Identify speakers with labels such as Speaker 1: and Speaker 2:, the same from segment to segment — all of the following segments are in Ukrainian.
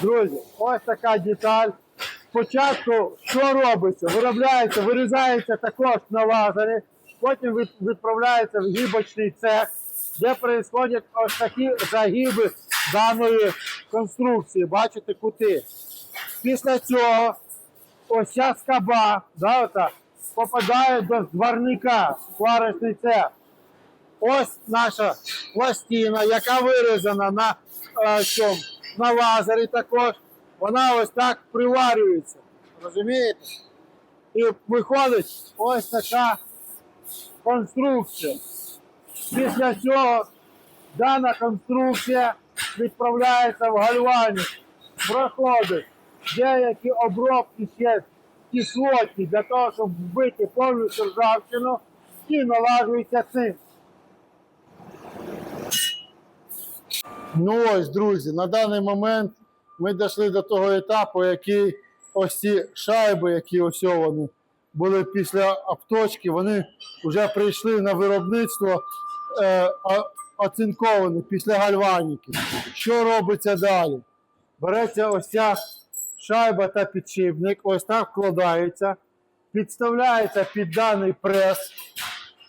Speaker 1: Друзі, ось така деталь. Спочатку що робиться? Виробляється, вирізається також на лазері, потім відправляється в гібочний цех, де відбуваються ось такі загиби даної конструкції. Бачите, кути. Після цього ось ця скаба да, ота, попадає до зварника, сварочний цех. Ось наша пластина, яка вирізана на, е, цьому, на лазері також. Вона ось так приварюється. Розумієте? І виходить ось така конструкція. Після цього дана конструкція відправляється в гальвані, проходить деякі обробки ще кислотні для того, щоб вбити повністю ржавчину і налажується цинк. Ну ось, друзі, на даний момент ми дійшли до того етапу, який ось ці шайби, які ось були після обточки, вони вже прийшли на виробництво е, оцинковані після гальваніки. Що робиться далі? Береться ось ця шайба та підшипник, ось так вкладається, підставляється під даний прес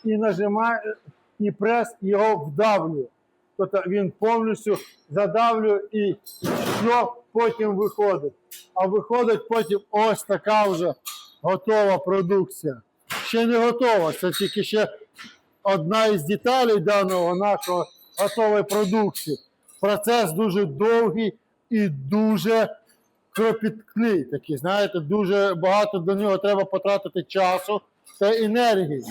Speaker 1: і нажимає, і прес його вдавлює. Тобто він повністю задавлює і що потім виходить. А виходить потім ось така вже готова продукція. Ще не готова, це тільки ще одна із деталей даного нашого готової продукції. Процес дуже довгий і дуже кропіткий. Такий, знаєте, дуже багато до нього треба потратити часу та енергії.